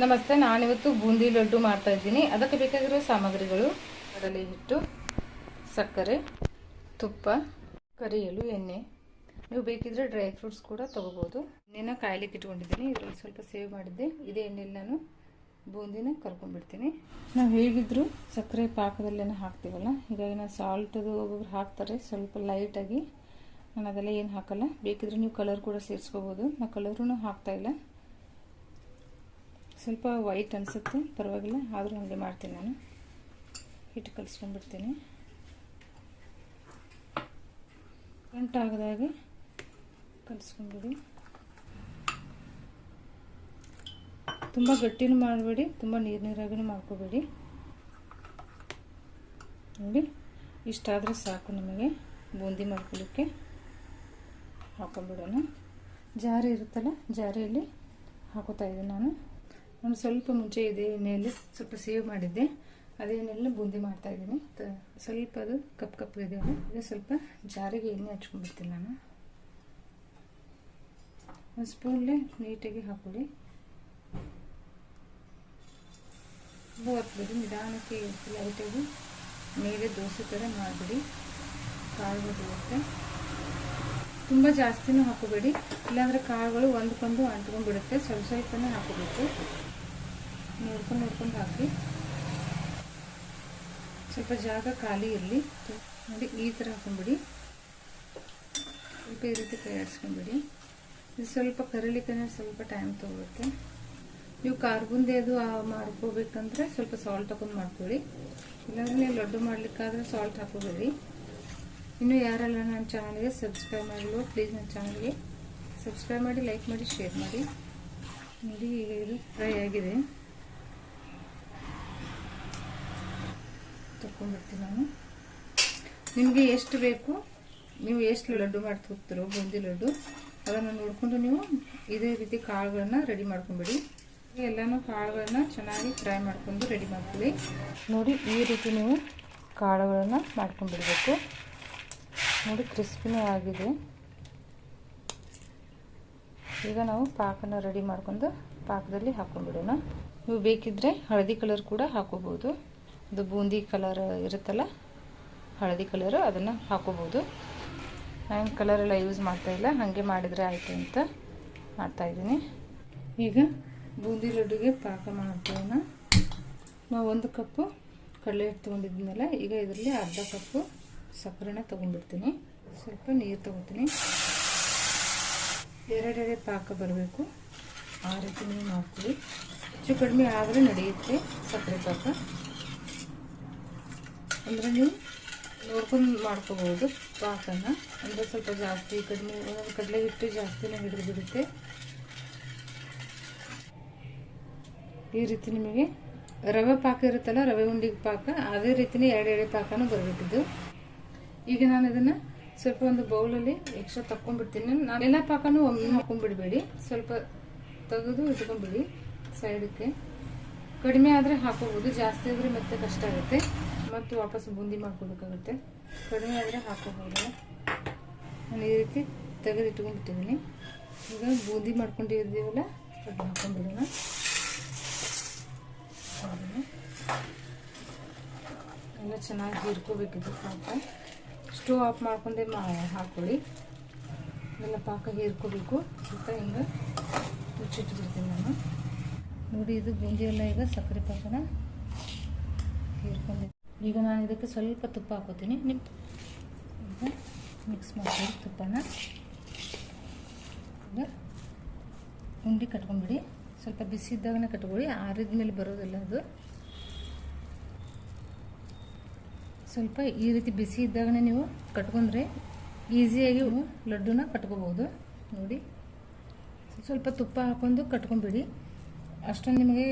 ನಮಸ್ತೆ, ನಾನಿವತ್ತು ಬೂಂದಿ ಲಡ್ಡು ಮಾಡ್ತಾ ಇದ್ದೀನಿ. ಅದಕ್ಕೆ ಬೇಕಾಗಿರೋ ಸಾಮಗ್ರಿಗಳು, ಕಡಲೆ ಹಿಟ್ಟು, ಸಕ್ಕರೆ, ತುಪ್ಪ ಕರಿಯಲು ಎಣ್ಣೆ. ನೀವು ಬೇಕಿದ್ರೆ ಡ್ರೈ ಫ್ರೂಟ್ಸ್ ಕೂಡ ತೊಗೋಬೋದು. ಎಣ್ಣೆನ ಕಾಯ್ಲಿಕ್ಕೆ ಇಟ್ಕೊಂಡಿದ್ದೀನಿ. ಇದರಲ್ಲಿ ಸ್ವಲ್ಪ ಸೇವ್ ಮಾಡಿದ್ದೆ. ಇದೇ ಎಣ್ಣೆಲಿ ನಾನು ಬೂಂದಿನ ಕರ್ಕೊಂಡ್ಬಿಡ್ತೀನಿ. ನಾವು ಹೇಗಿದ್ರು ಸಕ್ಕರೆ ಪಾಕದಲ್ಲೇನೋ ಹಾಕ್ತೀವಲ್ಲ, ಹೀಗಾಗಿ ನಾನು ಸಾಲ್ಟದು ಒಬ್ಬೊಬ್ರು ಹಾಕ್ತಾರೆ. ಸ್ವಲ್ಪ ಲೈಟಾಗಿ ನಾನು ಅದೆಲ್ಲ ಏನು ಹಾಕಲ್ಲ. ಬೇಕಿದ್ರೆ ನೀವು ಕಲರ್ ಕೂಡ ಸೇರಿಸ್ಕೋಬೋದು. ನಾನು ಕಲರೂ ಹಾಕ್ತಾ ಇಲ್ಲ. ಸ್ವಲ್ಪ ವೈಟ್ ಅನಿಸುತ್ತೆ, ಪರವಾಗಿಲ್ಲ, ಆದರೂ ಹಾಗೆ ಮಾಡ್ತೀನಿ ನಾನು. ಹಿಟ್ಟು ಕಲಿಸ್ಕೊಂಡ್ಬಿಡ್ತೀನಿ. ಗಂಟಾಗದಾಗೆ ಕಲಿಸ್ಕೊಂಡ್ಬಿಡಿ ತುಂಬ ಗಟ್ಟಿನೂ ಮಾಡಬೇಡಿ, ತುಂಬ ನೀರು ನೀರಾಗೂ ಮಾಡ್ಕೋಬೇಡಿ. ನೋಡಿ ಇಷ್ಟಾದರೆ ಸಾಕು ನಮಗೆ, ಬೂಂದಿ ಮಾಡ್ಕೊಳ್ಳಿಕ್ಕೆ ಹಾಕೊಂಬಿಡೋಣ. ಜಾರಿ ಇರುತ್ತಲ್ಲ, ಜಾರಿಯಲ್ಲಿ ಹಾಕೋತಾ ಇದ್ದೀನಿ ನಾನು. ನಾನು ಸ್ವಲ್ಪ ಮುಂಚೆ ಇದೆ ಎಣ್ಣೆಯಲ್ಲಿ ಸ್ವಲ್ಪ ಸೇವ್ ಮಾಡಿದ್ದೆ. ಅದೇನೆಲ್ಲ ಬೂಂದಿ ಮಾಡ್ತಾ ಇದ್ದೀನಿ. ಸ್ವಲ್ಪ ಅದು ಕಪ್ ಕಪ್ ಇದೆ ಸ್ವಲ್ಪ ಜಾರಿಗೆ ಎಣ್ಣೆ ಹಚ್ಕೊಂಡ್ಬಿಡ್ತೀನಿ ನಾನು. ಒಂದು ಸ್ಪೂನ್ಲೆ ನೀಟಾಗಿ ಹಾಕೊಳ್ಳಿ ಹೊತ್ಬಿಡಿ ನಿಧಾನಕ್ಕೆ ಲೈಟಾಗಿ ಮೇಲೆ ದೋಸೆ ಥರ ಮಾಡಿಬಿಡಿ. ಕಾಳುಗಳು ಬರುತ್ತೆ ತುಂಬ ಜಾಸ್ತಿನೂ ಹಾಕೋಬೇಡಿ ಇಲ್ಲಾಂದರೆ ಕಾಳುಗಳು ಒಂದಕ್ಕೊಂದು ಅಂಟ್ಕೊಂಡ್ಬಿಡುತ್ತೆ. ಸ್ವಲ್ಪ ಸ್ವಲ್ಪನೇ ಹಾಕೋಬೇಕು ನೋಡ್ಕೊಂಡು ನೋಡ್ಕೊಂಡು ಹಾಕಿ. ಸ್ವಲ್ಪ ಜಾಗ ಖಾಲಿ ಇರಲಿ. ನೋಡಿ, ಈ ಥರ ಹಾಕೊಂಬಿಡಿ ಸ್ವಲ್ಪ ಈ ರೀತಿ ತಯಾರಿಸ್ಕೊಂಬಿಡಿ ಆಡಿಸ್ಕೊಂಡ್ಬಿಡಿ ಇದು ಸ್ವಲ್ಪ ಕರಿಲಿಕ್ಕೆ ಸ್ವಲ್ಪ ಟೈಮ್ ತೊಗೊಳುತ್ತೆ. ನೀವು ಖಾರ ಬುಂದಿ ಅದು ಮಾಡ್ಕೋಬೇಕಂದ್ರೆ ಸ್ವಲ್ಪ ಸಾಲ್ಟ್ ಹಾಕೊಂಡು ಮಾಡ್ಕೊಳ್ಳಿ. ಇಲ್ಲಾಂದ್ರೆ ನೀವು ಲಡ್ಡು ಮಾಡಲಿಕ್ಕಾದ್ರೆ ಸಾಲ್ಟ್ ಹಾಕೋಬೇಡಿ. ಇನ್ನು ಯಾರೆಲ್ಲ ನನ್ನ ಚಾನಲ್ಗೆ ಸಬ್ಸ್ಕ್ರೈಬ್ ಮಾಡಲು ಪ್ಲೀಸ್ ನನ್ನ ಚಾನಲ್ಗೆ ಸಬ್ಸ್ಕ್ರೈಬ್ ಮಾಡಿ ಲೈಕ್ ಮಾಡಿ ಶೇರ್ ಮಾಡಿ. ನೋಡಿ ಈಗ ಇದು ಫ್ರೈ ಆಗಿದೆ. ತಗೊಂಡ್ಬಿಡ್ತೀನಿ ನಾನು? ನಿಮಗೆ ಎಷ್ಟು ಬೇಕು? ನೀವು ಎಷ್ಟು ಲಡ್ಡು ಮಾಡ್ತಾ ಬೂಂದಿ ಲಡ್ಡು, ಅದನ್ನು ನೋಡಿಕೊಂಡು ನೀವು ಇದೇ ರೀತಿ ಕಾಳುಗಳನ್ನ ರೆಡಿ ಮಾಡ್ಕೊಂಬಿಡಿ. ಎಲ್ಲಾನು ಕಾಳುಗಳನ್ನ ಚೆನ್ನಾಗಿ ಫ್ರೈ ಮಾಡ್ಕೊಂಡು ರೆಡಿ ಮಾಡ್ಕೊಳ್ಳಿ. ನೋಡಿ, ಈ ರೀತಿ ನೀವು ಕಾಳುಗಳನ್ನು ಮಾಡ್ಕೊಂಡ್ಬಿಡ್ಬೇಕು ನೋಡಿ ಕ್ರಿಸ್ಪಿನೂ ಆಗಿದೆ. ಈಗ ನಾವು ಪಾಕನ ರೆಡಿ ಮಾಡ್ಕೊಂಡು ಪಾಕದಲ್ಲಿ ಹಾಕೊಂಡ್ಬಿಡೋಣ ನೀವು ಬೇಕಿದ್ರೆ ಹಳದಿ ಕಲರ್ ಕೂಡ ಹಾಕೋಬೋದು. ಅದು ಬೂಂದಿ ಕಲರ್ ಇರುತ್ತಲ್ಲ, ಹಳದಿ ಕಲರ್ ಅದನ್ನು ಹಾಕೋಬೋದು. ನಾನು ಕಲರೆಲ್ಲ ಯೂಸ್ ಮಾಡ್ತಾ ಇಲ್ಲ, ಹಾಗೆ ಮಾಡಿದರೆ ಆಯಿತು ಅಂತ ಮಾಡ್ತಾಯಿದ್ದೀನಿ ಈಗ ಬೂಂದಿ ಲಡ್ಡುಗೆ ಪಾಕ ಮಾಡ್ತೇವೆ ನಾವು ಒಂದು ಕಪ್ಪು ಕಡಲೆ ಹಿಟ್ಟು ಈಗ ಇದರಲ್ಲಿ ಅರ್ಧ ಕಪ್ಪು ಸಕ್ಕರೆನ ತೊಗೊಂಡ್ಬಿಡ್ತೀನಿ. ಸ್ವಲ್ಪ ನೀರು ತೊಗೊತೀನಿ. ಎರಡೆರಡೆ ಪಾಕ ಬರಬೇಕು. ಆ ರೀತಿ ನೀವು ಮಾಡ್ತೀವಿ ಹೆಚ್ಚು ಕಡಿಮೆ ಆದರೆ ನಡೆಯುತ್ತೆ ಸಕ್ಕರೆ ಪಾಕ. ಅಂದರೆ ನೀವು ನೋಡ್ಕೊಂಡು ಮಾಡ್ಕೋಬೋದು ಪಾಕನ್ನು ಅಂದರೆ ಸ್ವಲ್ಪ ಜಾಸ್ತಿ ಕಡಿಮೆ ಕಡಲೆ ಹಿಟ್ಟು ಜಾಸ್ತಿನೇ ಹಿಡಿದು ಬಿಡುತ್ತೆ. ಈ ರೀತಿ ನಿಮಗೆ ರವೆ ಪಾಕ ಇರುತ್ತಲ್ಲ, ರವೆ ಉಂಡಿಗೆ ಪಾಕ, ಅದೇ ರೀತಿನೇ ಎರಡೆರಡೆ ಪಾಕನೂ ಬರಬೇಕಿದ್ದು ಈಗ ನಾನು ಇದನ್ನು ಸ್ವಲ್ಪ ಒಂದು ಬೌಲಲ್ಲಿ ಎಕ್ಸ್ಟ್ರಾ ತಕ್ಕೊಂಡ್ಬಿಡ್ತೀನಿ. ನಾನು ಎಲ್ಲ ಪಾಕನೂ ಒಮ್ಮೆ ಹಾಕೊಂಡ್ಬಿಡ್ಬೇಡಿ. ಸ್ವಲ್ಪ ತೆಗೆದು ಇಟ್ಕೊಂಡ್ಬಿಡಿ ಸೈಡಕ್ಕೆ ಕಡಿಮೆ ಆದರೆ ಹಾಕೋಬೋದು, ಜಾಸ್ತಿ ಆದರೆ ಮತ್ತೆ ಕಷ್ಟ ಆಗುತ್ತೆ. ಮತ್ತು ವಾಪಸ್ ಬೂಂದಿ ಮಾಡ್ಕೋಬೇಕಾಗುತ್ತೆ. ಕಡಿಮೆ ಆದರೆ ಹಾಕೋಬೋದು ನಾನು ಈ ರೀತಿ ತೆಗೆದು ಇಟ್ಕೊಂಡ್ಬಿಟ್ಟಿದ್ದೀನಿ ಈಗ ಬೂಂದಿ ಮಾಡ್ಕೊಂಡಿದ್ದೀವಲ್ಲ ಅದನ್ನ ಹಾಕೊಂಡ್ಬಿಡೋಣ. ಎಲ್ಲ ಚೆನ್ನಾಗಿ ಹೀರ್ಕೋಬೇಕಿದ್ದು ಪಾಕ. ಸ್ಟವ್ ಆಫ್ ಮಾಡ್ಕೊಂಡೆ ಮಾ ಹಾಕೊಳ್ಳಿ. ಎಲ್ಲ ಪಾಕ ಹೀರ್ಕೋಬೇಕು ಅಂತ ಹಿಂಗೆ ಮುಚ್ಚಿಟ್ಬಿಡ್ತೀನಿ ನಾನು. ನೋಡಿ ಇದು ಬೂಂದಿ ಎಲ್ಲ ಈಗ ಸಕ್ಕರೆ ಪಾಕನ ಹೀರ್ಕೊಂಡೆ ಈಗ ನಾನು ಇದಕ್ಕೆ ಸ್ವಲ್ಪ ತುಪ್ಪ ಹಾಕೋತೀನಿ. ಮಿಕ್ಸ್ ಮಾಡ್ಕೊಳ್ಳಿ ತುಪ್ಪನ. ಈಗ ಉಂಡೆ ಕಟ್ಕೊಂಬಿಡಿ. ಸ್ವಲ್ಪ ಬಿಸಿ ಇದ್ದಾಗನೇ ಕಟ್ಕೊಳ್ಳಿ. ಆರಿದ ಮೇಲೆ ಬರೋದಿಲ್ಲ ಅದು. ಸ್ವಲ್ಪ ಈ ರೀತಿ ಬಿಸಿ ಇದ್ದಾಗನೇ ನೀವು ಕಟ್ಕೊಂಡ್ರೆ ಈಸಿಯಾಗಿ ಲಡ್ಡುನ ಕಟ್ಕೋಬೋದು. ನೋಡಿ. ಸ್ವಲ್ಪ ತುಪ್ಪ ಹಾಕೊಂಡು ಕಟ್ಕೊಂಬಿಡಿ ಅಷ್ಟೊಂದು ನಿಮಗೆ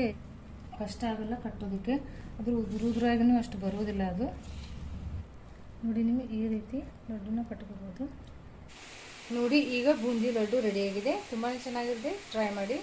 ಕಷ್ಟ ಆಗಲ್ಲ ಕಟ್ಟೋದಕ್ಕೆ. ಅದ್ರ ಉದುರುದ್ರಾಗೂ ಅಷ್ಟು ಬರೋದಿಲ್ಲ ಅದು. ನೋಡಿ ನೀವು ಈ ರೀತಿ ಲಡ್ಡುನ ಕಟ್ಕೋಬೋದು ನೋಡಿ ಈಗ ಬೂಂದಿ ಲಡ್ಡು ರೆಡಿಯಾಗಿದೆ ತುಂಬಾ ಚೆನ್ನಾಗಿದೆ. ಟ್ರೈ ಮಾಡಿ.